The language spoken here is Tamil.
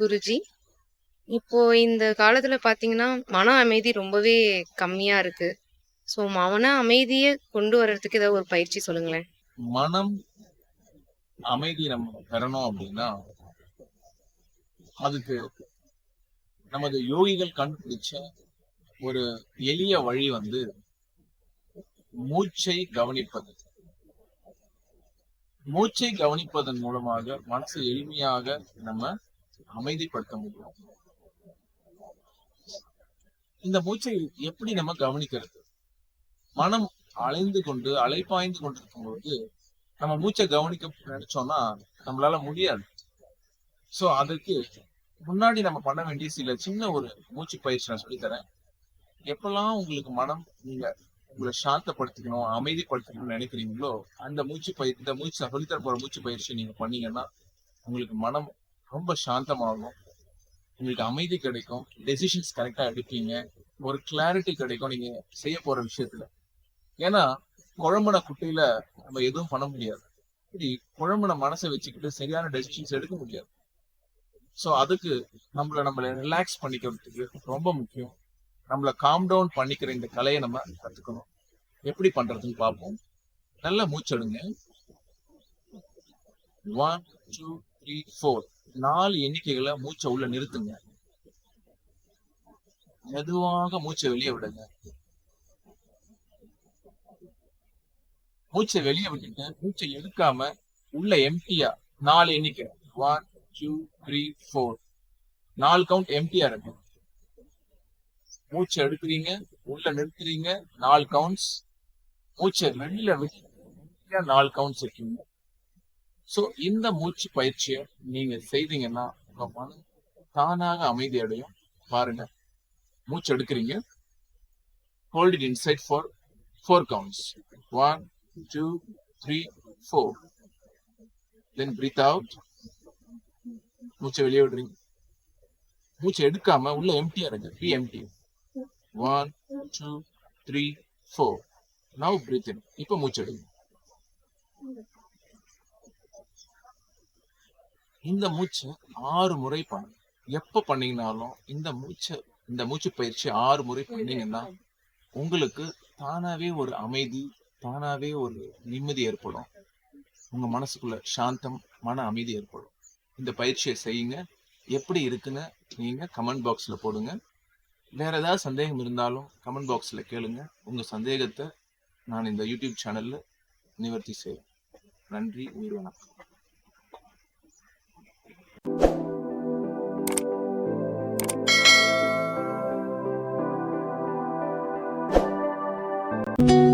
குருஜி. இப்போ இந்த காலத்துல பாத்தீங்கன்னா மன அமைதி ரொம்பவே கம்மியா இருக்கு. ஸோ மன அமைதியை கொண்டு வர்றதுக்கு ஏதாவது ஒரு பயிற்சி சொல்லுங்களேன். மனம் அமைதி நம்ம பெறணும் அப்படின்னா, அதுக்கு நமது யோகிகள் கண்டுபிடிச்ச ஒரு எளிய வழி வந்து மூச்சை கவனிப்பது. மூச்சை கவனிப்பதன் மூலமாக மனசை எளிமையாக நம்ம அமைதிப்படுத்த முடியும். இந்த மூச்சை எப்படி நம்ம கவனிக்கிறது? மனம் அலைந்து கொண்டு அலைப்பாய்ந்து கொண்டிருக்கும் கொண்டிருக்கும்போது நம்ம மூச்சை கவனிக்க நினைச்சோம்னா நம்மளால முடியாது. சோ அதுக்கு முன்னாடி நம்ம பண்ண வேண்டிய சில சின்ன ஒரு மூச்சு பயிற்சி நான் சொல்லித்தரேன் எப்பெல்லாம் உங்களுக்கு மனம் நீங்க உங்களை சாந்தப்படுத்திக்கணும், அமைதிப்படுத்திக்கணும்னு நினைக்கிறீங்களோ, அந்த மூச்சு பயிற்சி இந்த மூச்சு நான் சொல்லித் போற மூச்சு பயிற்சி நீங்க பண்ணீங்கன்னா, உங்களுக்கு மனம் ரொம்ப சாந்தமாகும். உங்களுக்கு அமைதி கிடைக்கும். டெசிஷன்ஸ் கரெக்டாக எடுப்பீங்க. ஒரு கிளாரிட்டி கிடைக்கும் நீங்க செய்ய போற விஷயத்துல. ஏன்னா, குழம்புன குட்டையில நம்ம எதுவும் பண்ண முடியாது. இப்படி குழம்புன மனசை வச்சுக்கிட்டு சரியான டெசிஷன்ஸ் எடுக்க முடியாது. ஸோ அதுக்கு நம்மள நம்மள ரிலாக்ஸ் பண்ணிக்கிறதுக்கு ரொம்ப முக்கியம். நம்மள காம் டவுன் பண்ணிக்கிற இந்த கலையை நம்ம கத்துக்கணும். எப்படி பண்றதுன்னு பார்ப்போம். நல்லா மூச்சடுங்க ஒன் டூ த்ரீ ஃபோர் நாலு எண்ணிக்கைகளை மூச்ச உள்ள நிறுத்துங்க. மெதுவாக மூச்சை வெளிய விடுங்க. மூச்சை வெளிய விட்டுட்டு, மூச்சை எடுக்காம உள்ள எம்டியா நாலு எண்ணிக்கை 1, 2, 3, 4 4 கவுண்ட் எம்டியா இருக்கு. மூச்சை எடுக்குறீங்க, உள்ள நிறுத்துறீங்க நாலு கவுண்ட்ஸ். மூச்சை வெளியில விட்டு நாலு கவுண்ட்ஸ் இருக்கீங்க. சோ இந்த மூச்சு பயிற்சியை நீங்க செய்தீங்கன்னா, உங்க மனம் தானாக அமைதி அடையும். பாருங்க. மூச்சு எடுக்கிறீங்க Hold it inside for 4 counts. 1, 2, 3, 4. Then breathe out. மூச்ச விடுறீங்க. மூச்சை எடுக்காம உள்ள எம்டியா இருக்கு. Be empty one two three four now breathe in இப்ப மூச்சு எடுங்க. இந்த மூச்சை ஆறு முறை பண்ணுங்க. எப்ப பண்ணீங்கனாலும் இந்த மூச்சை இந்த மூச்சு பயிற்சி ஆறு முறை பண்ணீங்கன்னா, உங்களுக்கு தானாவே ஒரு அமைதி, தானாவே ஒரு நிம்மதி ஏற்படும். உங்க மனசுக்குள்ள சாந்தம், மன அமைதி ஏற்படும். இந்த பயிற்சியை செய்யுங்க. எப்படி இருக்குன்னு நீங்க கமெண்ட் பாக்ஸ்ல போடுங்க. வேற ஏதாவது சந்தேகம் இருந்தாலும் கமெண்ட் பாக்ஸ்ல கேளுங்க. உங்க சந்தேகத்தை நான் இந்த யூடியூப் சேனல்ல நிவர்த்தி செய்வேன் நன்றி. உயிர் வணக்கம். thank you.